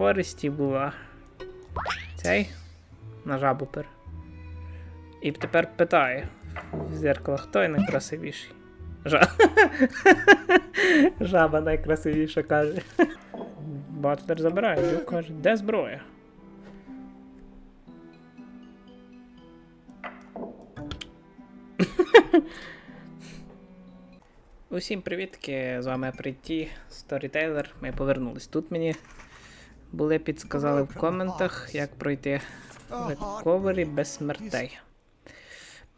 Форесті була. Цей на жабу пер. І тепер питає в зеркало, хто є найкрасивіший. Жа... Жаба найкрасивіша каже. Батлер забирає, Дюк каже, де зброя? Усім привітки, з вами Притті, Сторітейлер. Ми повернулись. Тут мені були підсказали в коментах, як пройти рековері без смертей.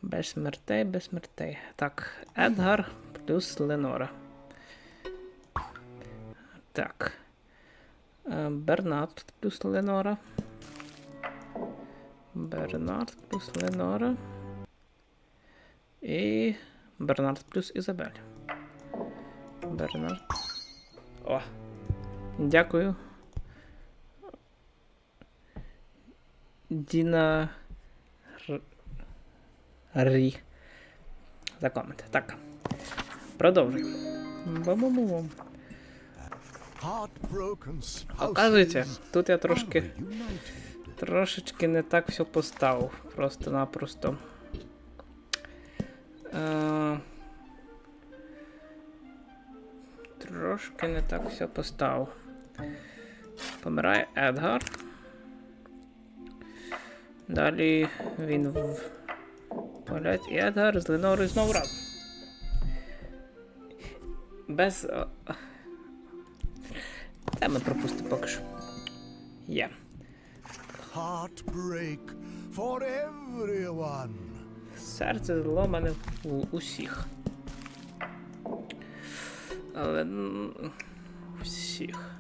Без смертей, без смертей. Так, Едгар плюс Ленора. Так. Е, Бернард плюс Ленора. Бернард плюс Ленора. І Бернард плюс Ізабель. Бернард. О. Дякую. Діна. Рі. За комент. Так. Продовжуємо. Оказується, тут я трошки трошечки не так все поставив. Просто-напросто. Е, Трошки не так все поставив. Помирає Едгар. Далі він в. Полять і Едгар з Ленорою знову разом. Без. о, Та ми пропустимо поки що. Є. Heartbreak for everyone. Серце зломане у усіх. Але. Всіх.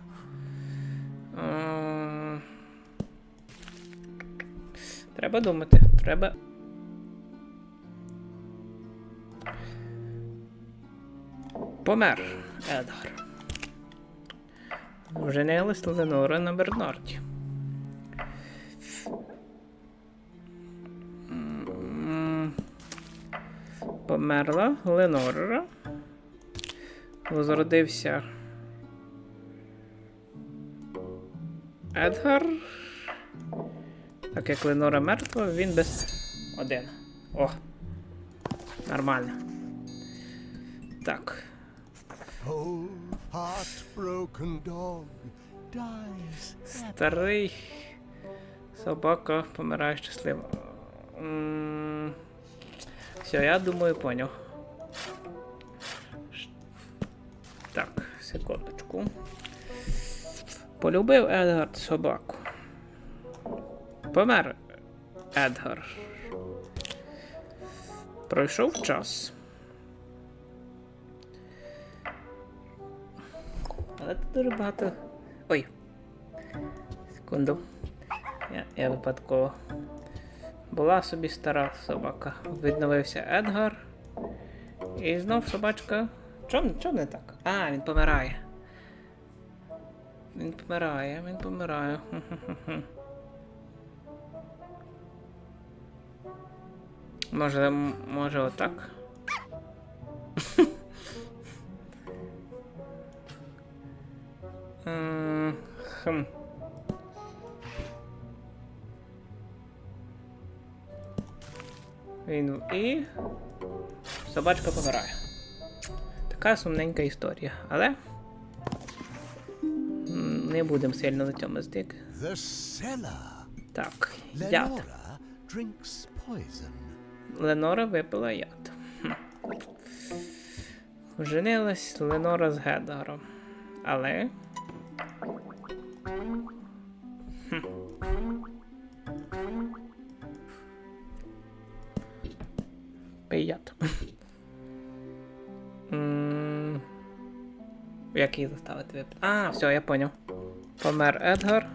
Треба думати. Треба. Помер Едгар. Женилась Ленора на Бернарді. Померла Ленора. Возродився Едгар. Так як Ленора мертва, він без один. О. Нормально. Так. Старий собака помирає щасливо. Все, я думаю, поняв. Так, секундочку. Полюбив Едгар собаку. Помер Едгар. Пройшов час. Але тут дуже багато. Ой. Секунду. Я, я випадково. Була собі стара собака. Відновився Едгар. І знов собачка. Чому чом не так? А, він помирає. Він помирає, він помирає. Хм-хм-хм. Може, м- може може отак? Хм. Він і. Собачка помирає. Така сумненька історія. Але. Не будемо сильно на цьому здик. Так, яд. Drinks poison. Ленора випила яд. Хм. Женилась Ленора з Гедаром. Але. Хм. Пий. Як її заставити випити? А, все, я поняв. Помер Едгар.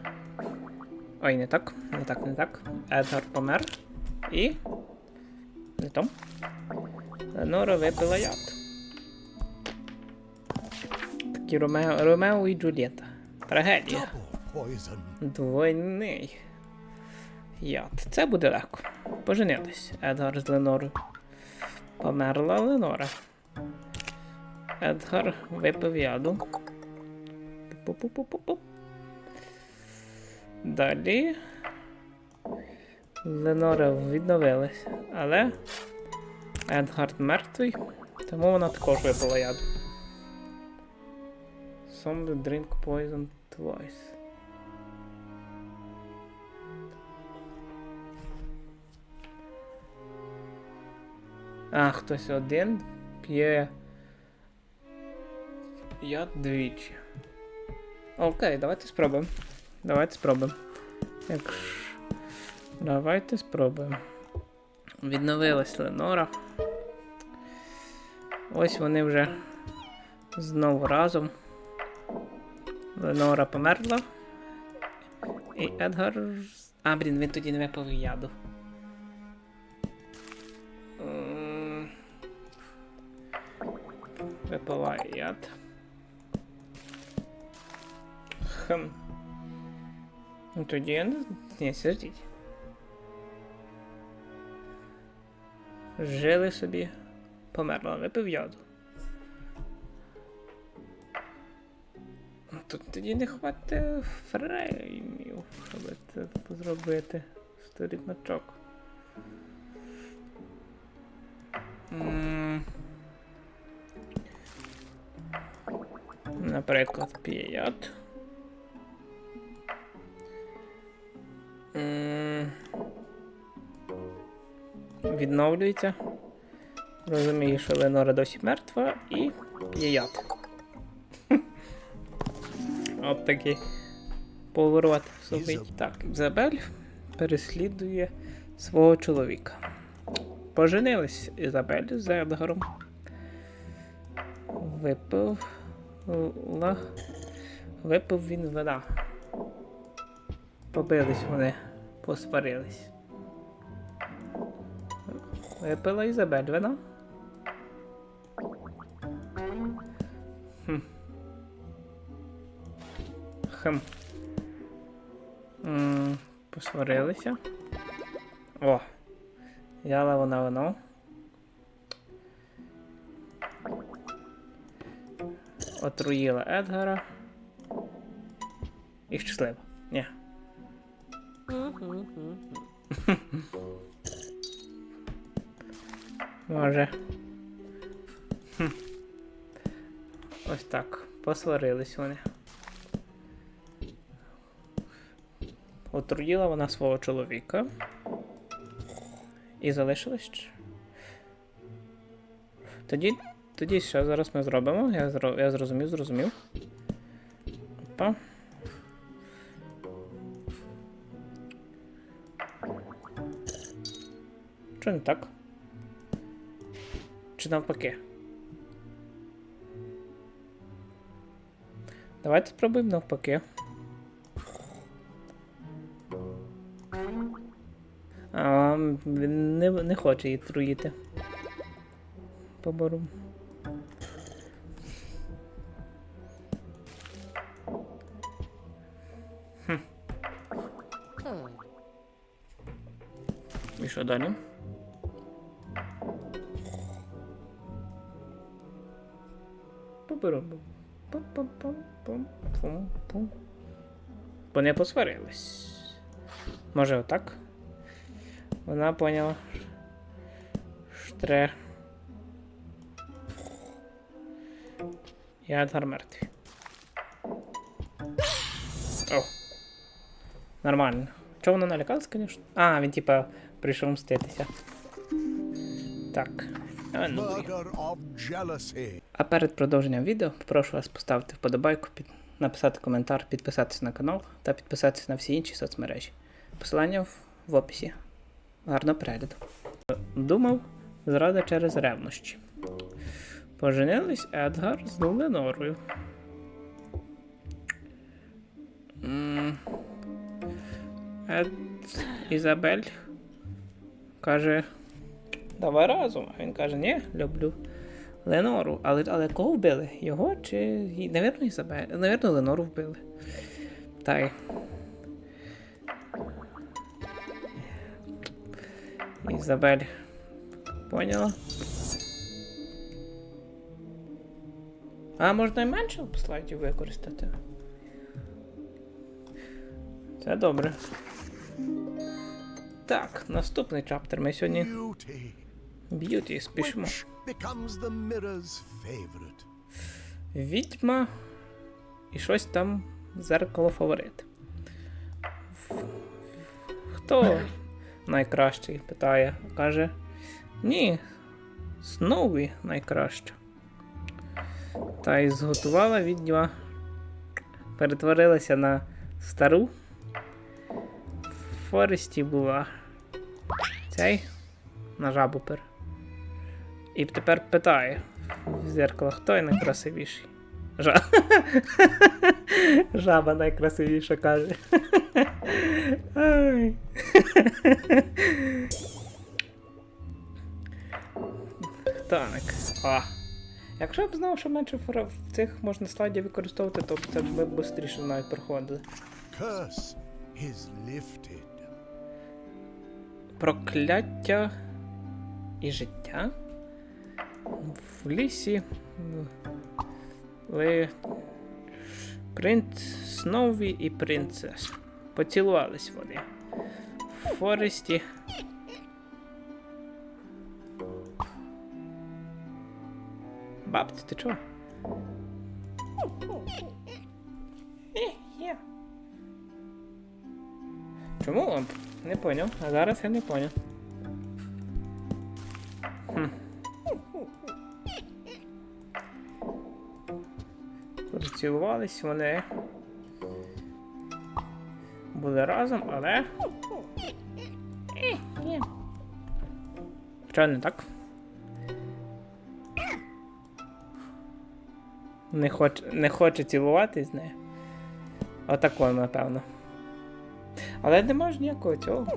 Ой, не так, не так, не так. Едгар помер. І. То. Ленора випила яд. Такі Ромео, Ромео і Джульєта. Трагедія. Двойний яд. Це буде легко. Поженились. Едгар з Ленорою. Померла Ленора. Едгар випив яду. Пу-пу-пу-пу-пу. Далі. Ленора відновилась, але Едгард мертвий, тому вона також випила яду. Some drink poison twice. А, хтось один п'є яд двічі. Окей, давайте спробуємо. Давайте спробуємо. Якщо... Давайте спробуємо. Відновилась Ленора. Ось вони вже знову разом. Ленора померла. І Едгар. А, блін, він тоді не випив яду. М, Випиває яд. Хм. Ну тоді я не. Ні, сердіть. Жили собі. Померла, випив яду. Тут тоді не хватить фреймів, щоб це зробити. Сторіночок. Наприклад, п'ят. Відновлюється. Розумію, що Ленора досі мертва і є яд. От такий поворот. Ізабель. Так, Ізабель переслідує свого чоловіка. Поженились Ізабель з Едгаром. Випив. ла- Випив він вина. Побились вони, посварились. Випила Ізабель вина. Хм. Хм. М, Посварилися. О. Взяла вона вино. Отруїла Едгара. І щаслива. Ні. Може. Хм. Ось так. Посварились вони. Отруїла вона свого чоловіка. І залишилась. ч- Тоді. Тоді що зараз ми зробимо? Я, зро... я зрозумів, зрозумів. Опа. Що не так? Чи навпаки? Давайте спробуємо навпаки. А він не, не хоче її труїти. Побору. Хм. І що далі? Поберу. Пум-пум-пум-пум-пум. Вони посварились. Може отак? Вона поняла. Штре. Я мертвий. О. Нормально. Чого вона налякалась, звісно? А, він типа прийшов мститися. Так. А, ну, блін. Перед продовженням відео прошу вас поставити вподобайку, під... написати коментар, підписатися на канал та підписатися на всі інші соцмережі. Посилання в, в описі. Гарно перегляду. Думав, зрада через ревнощі. Поженились Едгар з Ленорою. Ед Ізабель каже. Давай разом. А він каже, ні, люблю Ленору. Але, але кого вбили? Його чи. Навірно, Ізабель. Навірно, Ленору вбили. Та. Ізабель. Поняла? А можна і менше слайдів використати. Це добре. Так, наступний чаптер. Ми сьогодні The mirror's favorite. Відьма і щось там зеркало фаворит. Хто найкращий? питає. Каже. Ні. Сноуві найкраща. Та й зготувала відьма. Перетворилася на стару. В Форесті була. Цей на жабу пер. І тепер питає в зеркало, хто є найкрасивіший? Жа... Жаба найкрасивіша каже. Ай. Так. А. Якщо б знав, що менше в цих можна слайдів використовувати, то це б швидше навіть проходили. Прокляття і життя. В лісі. Ви. Принц Сноуві і принцес. Поцілувались вони. В Форесті. Бабці, ти чого? Чому? Не поняв. А зараз я не поняв. Поцілувались вони. Були разом, але. Що не так? Не хоче, не хоче цілуватись з нею. Отако, напевно. Але не можеш ніякого цього.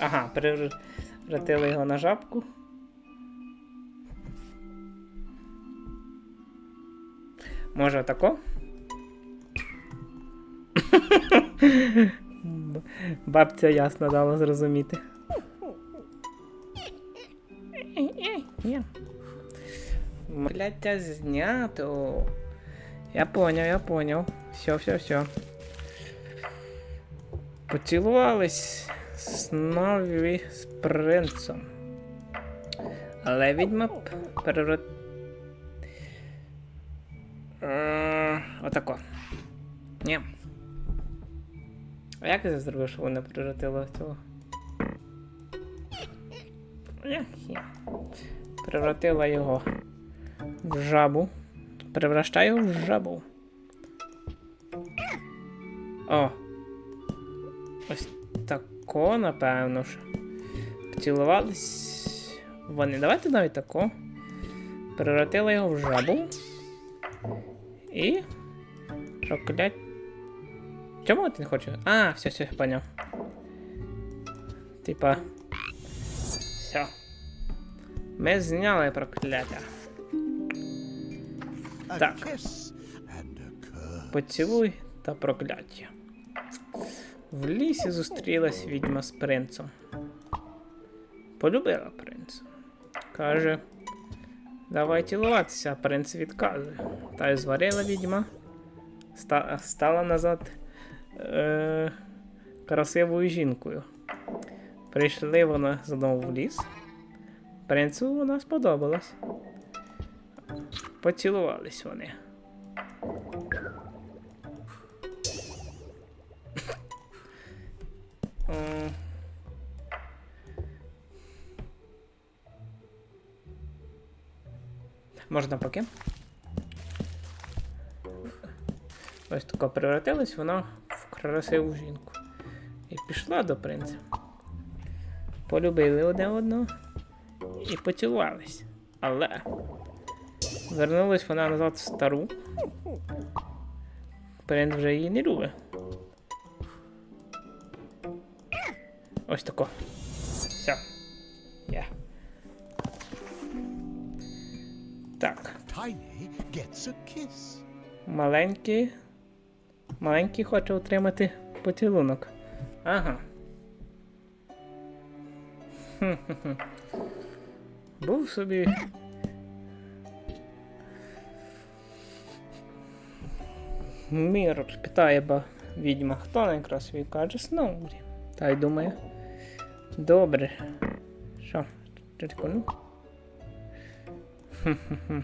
Ага, перевратили його на жабку. Може отако? Бабця ясно дала зрозуміти. Кляття знято. Я поняв, я поняв. Все, все, все. Поцілувались знову з принцем. Але відьма переврат... Отако. Ні. А як я зробив, що вона превратила цього? Превратила його в жабу. Превращаю в жабу. О. Ось тако, напевно ж. Поцілувались. Вони. Давайте навіть тако. Превратила його в жабу. І. Проклять. Чому ти не хочеш? А, все, все, поняв. Типа. Все. Ми зняли прокляття. Так. Поцілуй та прокляття. В лісі зустрілась відьма з принцем. Полюбила принца. Каже, давай цілуватися, а принц відказує. Та й зварила відьма. Ста- стала назад е- красивою жінкою. Прийшли вона знову в ліс. Принцу вона сподобалась. Поцілувались вони. Можна поки. Тако превратилась вона в красиву жінку. І пішла до принця. Полюбили одне одного і поцілувались. Але вернулась вона назад в стару. Принц вже її не любить. Ось тако. Все. Я. Так. Маленький. Маленький хоче отримати поцілунок. Ага. Хм-хм-хм. Був собі. Мірор питає ба відьма, хто найкрасивий? Каже Сноурі. Та й думає. Добре. Що? Ну. Хм-хм-хм.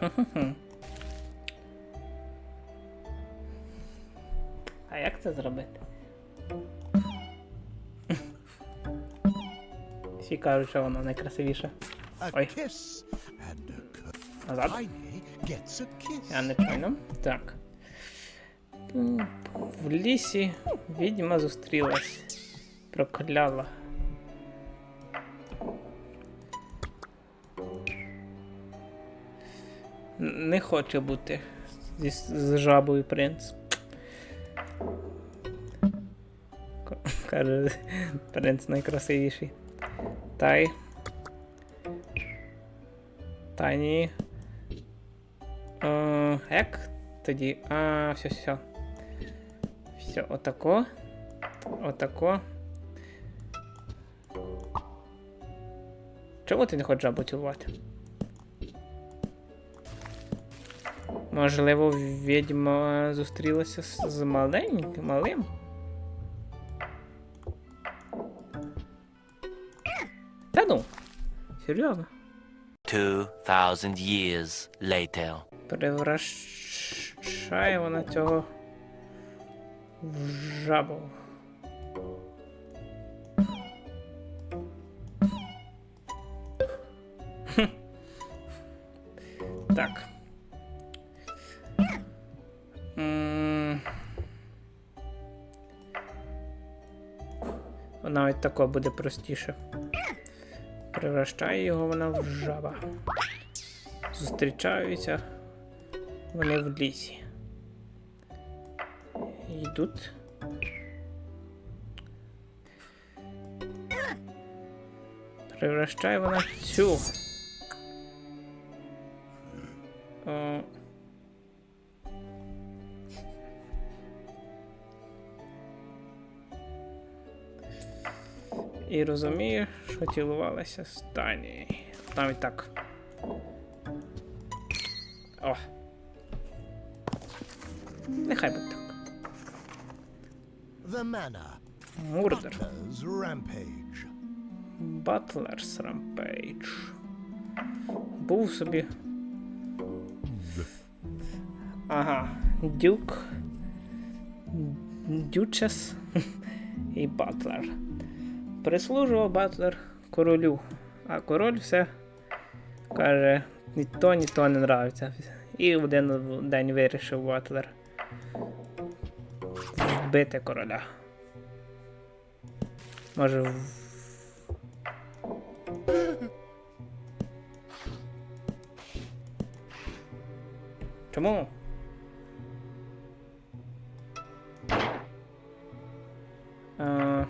Хм-хм-хм. Як це зробити? Всі кажуть, що Oi. kiss and. Назад. Я не чайно. Так. В лісі відьма зустрілась. Прокляла. Не хоче бути зі, з жабою принц. Каже, принц найкрасивіший. Та й. Та ні. Е, як тоді? А, все, все. Все, отако. Отако. Чому ти не хочеш жабу? Можливо, відьма зустрілася з маленьким, малим? Серйозно. 2,000 years later. Вона цього в жабу. Хм. Так. М. Навіть тако буде простіше. Превращає його вона в жаба. Зустрічаються вони в лісі. Йдуть. Превращає вона цю. О. І розуміє, що цілувалася з Танією. Навіть так. О. Нехай буде так. The manor. Мурдер. Butler's rampage. Батлерс Рампейдж. Був собі. Ага. Дюк. Дючес і Батлер. Прислужував Батлер королю. А король все каже, ні то, ні то не нравиться. І один день вирішив Батлер вбити короля. Може, Чому? А...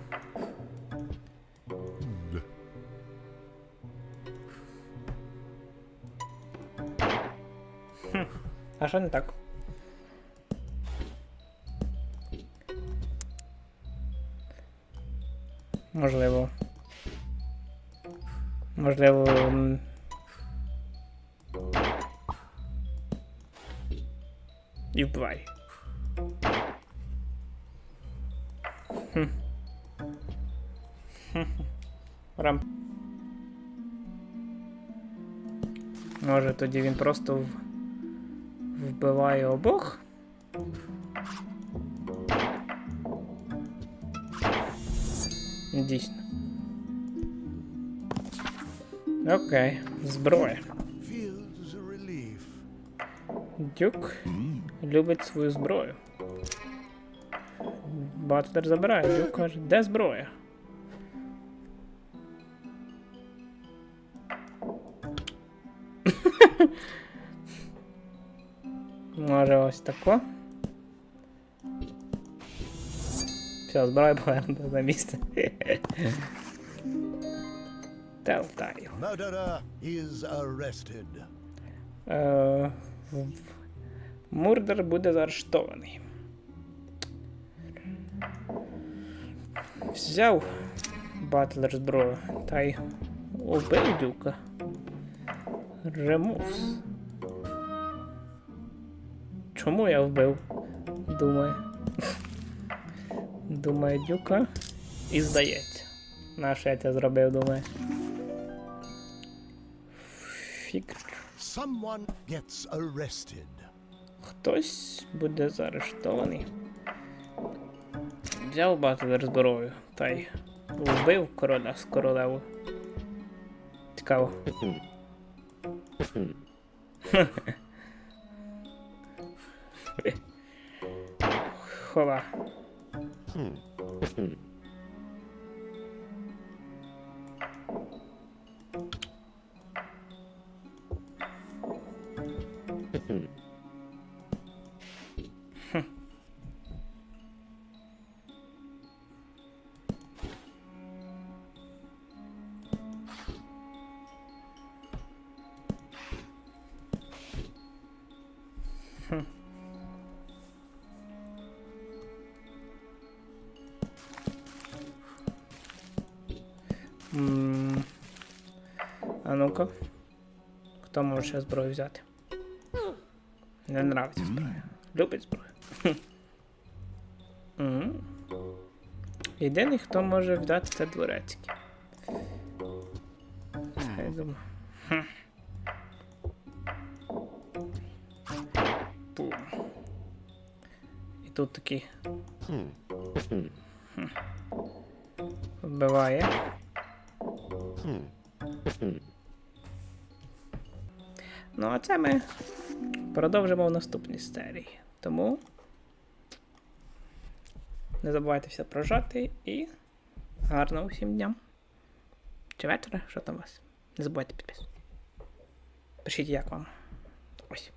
А що не так? Можливо. Можливо. І вбивай. Рам. Може тоді він просто в... вбиває обох? Дійсно. Окей, зброя. Дюк любить свою зброю. Батлер забирає, Дюк каже, де зброя? Може ось тако. Все, зброя повернута на місце. Arrested. Е, Мурдер буде заарештований. Взяв Батлер зброю та й убив дюка. Ремувс. Чому я вбив? Думаю. Думає дюка. І здається. На що я це зробив, думаю. Фік. Gets arrested. Хтось буде заарештований. Взяв багато зброю та й вбив короля з королеву. Цікаво. Хова. М, Ну-ка. Хто може ще зброю взяти? Не нравиться зброя. Любить зброю. Єдиний, хто може взяти, це дворецький. Я думаю. І тут такий. Вбиває. Ну, а це ми продовжимо в наступній серії. Тому не забувайте все прожати і гарного всім дням. Чи вечора, що там у вас? Не забувайте підписувати. Пишіть, як вам. Ось.